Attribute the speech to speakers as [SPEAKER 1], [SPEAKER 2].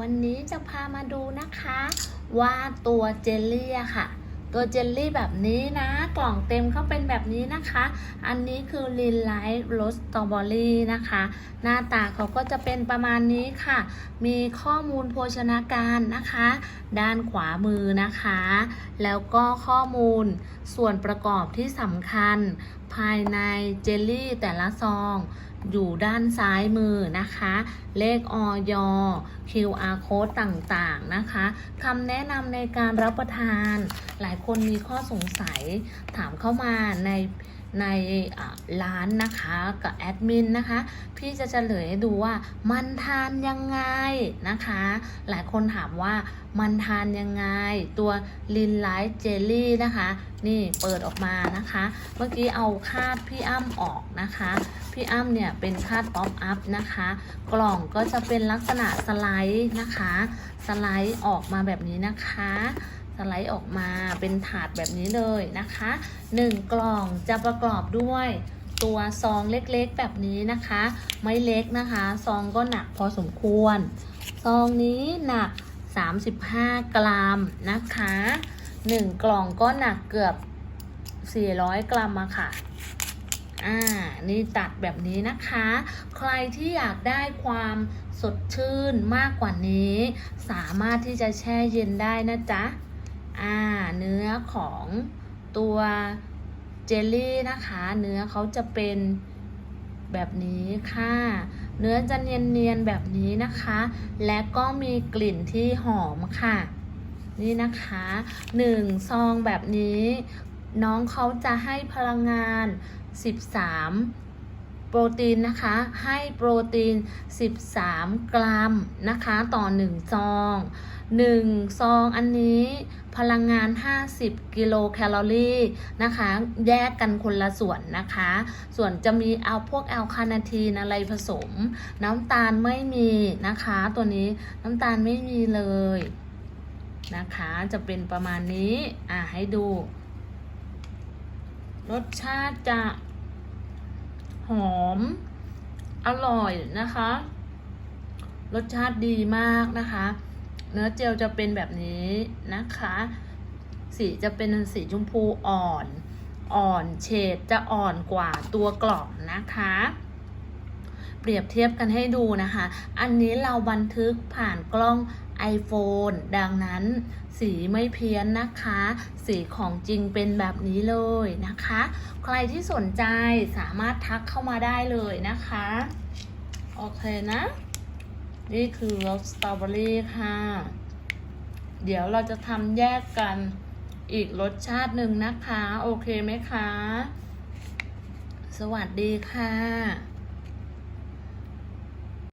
[SPEAKER 1] วันนี้จะพามาดูนะคะ ว่าตัวเจลลี่ค่ะ ตัวเจลลี่แบบนี้นะ กล่องเต็มเขาเป็นแบบนี้นะคะ อันนี้คือลินไลท์โรสตรอเบอรี่นะคะ หน้าตาเขาก็จะเป็นประมาณนี้ค่ะ มีข้อมูลโภชนาการนะคะ ด้านขวามือนะคะ แล้วก็ข้อมูลส่วนประกอบที่สำคัญ ภายในเจลลี่แต่ละซอง อยู่ด้านซ้ายมือนะคะ เลขออย QR code ต่างๆนะคะคำแนะนำในการรับประทาน หลายคนมีข้อสงสัยถามเข้ามาใน ในร้านนะคะกับแอดมินนะคะ พี่จะเฉลยให้ดูว่ามันทานยังไงนะคะ หลายคนถามว่ามันทานยังไง ตัวลินไลท์เจลลี่นะคะ นี่เปิดออกมานะคะ เมื่อกี้เอาคาดพี่อ้ำออกนะคะ พี่อ้ำเนี่ยเป็นคาดป๊อปอัพนะคะ กล่องก็จะเป็นลักษณะสไลด์นะคะ สไลด์ออกมาแบบนี้นะคะ สไลด์ออกมาเป็นถาดแบบนี้เลยนะคะ 1 กล่องจะประกอบด้วยตัวซองเล็กๆแบบนี้นะคะ ไม่เล็กนะคะ ซองก็หนักพอสมควร ซองนี้หนัก 35 กรัมนะคะ 1 กล่องก็หนักเกือบ 400 กรัมอะค่ะอ่า นี่ตัดแบบนี้นะคะ ใครที่อยากได้ความสดชื่นมากกว่านี้ สามารถที่จะแช่เย็นได้นะจ๊ะ อ่าเนื้อของตัวเจลลี่นะคะ เนื้อเขาจะเป็นแบบนี้ค่ะ เนื้อจะเนียนๆแบบนี้นะคะ และก็มีกลิ่นที่หอมค่ะ นี่นะคะหนึ่งซองแบบนี้ น้องเขาจะให้พลังงาน 13 ปรตีนนะคะ ให้โปรตีน 13 กรัมนะคะ ต่อ 1 ซอง 1 ซองอันนี้พลังงาน 50 กิโลแคลอรี่นะคะ แยกกันคนละส่วนนะคะ ส่วนจะมีเอาพวกแอลคาเนาทีนอะไรผสม น้ำตาลไม่มีนะคะ ตัวนี้น้ำตาลไม่มีเลยนะคะ จะเป็นประมาณนี้ อะให้ดู รสชาติจะ หอม อร่อยนะคะ รสชาติดีมากนะคะ เนื้อเจลจะเป็นแบบนี้นะคะ สีจะเป็นสีชมพูอ่อน อ่อนเฉดจะอ่อนกว่าตัวกล่องนะคะเปรียบเทียบกันให้ดูนะคะ อันนี้เราบันทึกผ่านกล้อง iPhone ดังนั้นสีไม่เพี้ยนนะคะ สีของจริงเป็นแบบนี้เลยนะคะ ใครที่สนใจสามารถทักเข้ามาได้เลยนะคะ โอเคนะ นี่คือรสสตรอเบอรี่ค่ะ เดี๋ยวเราจะทำแยกกันอีกรสชาติหนึ่งนะคะ โอเคไหมคะ สวัสดีค่ะ